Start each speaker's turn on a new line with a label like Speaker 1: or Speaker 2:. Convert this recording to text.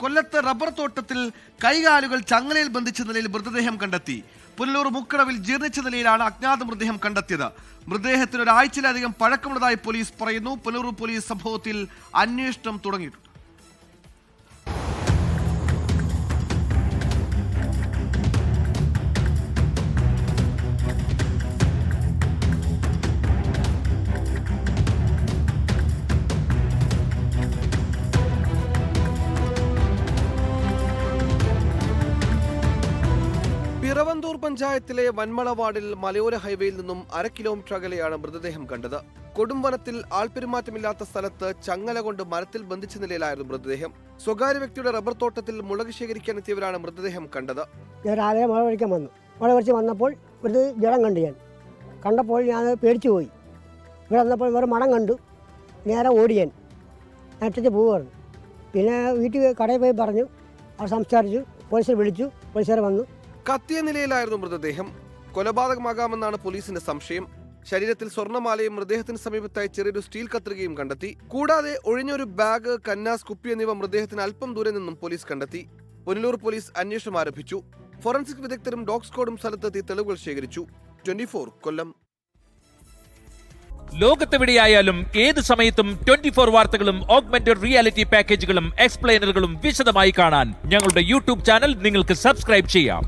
Speaker 1: കൊല്ലത്ത് റബ്ബർ തോട്ടത്തിൽ കൈകാലുകൾ ചങ്ങലയിൽ ബന്ധിച്ച നിലയിൽ മൃതദേഹം കണ്ടെത്തി. പുനലൂർ മുക്കടവിൽ ജീർണിച്ച നിലയിലാണ് അജ്ഞാത മൃതദേഹം കണ്ടെത്തിയത്. മൃതദേഹത്തിന് ഒരാഴ്ചയിലധികം പഴക്കമുള്ളതായി പോലീസ് പറയുന്നു. പുനലൂർ പോലീസ് സംഭവത്തിൽ അന്വേഷണം തുടങ്ങിയിട്ടുണ്ട്. പിറവന്തൂർ പഞ്ചായത്തിലെ വന്മള വാർഡിൽ മലയോര ഹൈവേയിൽ നിന്നും അര കിലോമീറ്റർ അകലെയാണ് മൃതദേഹം കണ്ടത്. കൊടുംവനത്തിൽ ആൾപെരുമാറ്റമില്ലാത്ത സ്ഥലത്ത് ചങ്ങല കൊണ്ട് മരത്തിൽ ബന്ധിച്ച നിലയിലായിരുന്നു മൃതദേഹം. സ്വകാര്യ വ്യക്തിയുടെ റബ്ബർ തോട്ടത്തിൽ മുളക് ശേഖരിക്കാൻ എത്തിയവരാണ് മൃതദേഹം കണ്ടത്.
Speaker 2: ഞാൻ രാവിലെ മുള പറിക്കാൻ വന്നു. മുള വന്നപ്പോൾ ഒരു ജലം കണ്ടു ഞാൻ. കണ്ടപ്പോൾ ഞാൻ പേടിച്ചു പോയി. ഇവിടെ വന്നപ്പോൾ വേറെ മണം കണ്ടു. നേരെ ഓടി ഞാൻ. നട്ടിച്ച് പിന്നെ വീട്ടിൽ കടയിൽ പോയി പറഞ്ഞു. അവർ സംസാരിച്ചു. പോലീസിനെ വിളിച്ചു. പോലീസുകാർ വന്നു.
Speaker 1: കത്തിയ നിലയിലായിരുന്നു മൃതദേഹം. കൊലപാതകമാകാമെന്നാണ് പോലീസിന്റെ സംശയം. ശരീരത്തിൽ സ്വർണമാലയും മൃതദേഹത്തിന് സമീപത്തായി ചെറിയൊരു സ്റ്റീൽ കത്രികയും കണ്ടെത്തി. കൂടാതെ ഒഴിഞ്ഞൊരു ബാഗ് കന്നാസ് കുപ്പി എന്നിവ മൃതദേഹത്തിന് അല്പം ദൂരെ നിന്നും പോലീസ് കണ്ടെത്തി. പുനലൂർ പോലീസ് അന്വേഷണം ആരംഭിച്ചു. ഫോറൻസിക് വിദഗ്ധരും ഡോഗ് സ്ക്വാഡും സ്ഥലത്തെത്തി തെളിവുകൾ ശേഖരിച്ചു. ട്വന്റി കൊല്ലം.
Speaker 3: ലോകത്തെവിടെയായാലും ഏത് സമയത്തും ട്വന്റി ഫോർ വാർത്തകളും ഓഗ്മെന്റഡ് റിയാലിറ്റി പാക്കേജുകളും എക്സ്പ്ലെയിനറുകളും വിശദമായി കാണാൻ ഞങ്ങളുടെ യൂട്യൂബ് ചാനൽ നിങ്ങൾക്ക് സബ്സ്ക്രൈബ് ചെയ്യാം.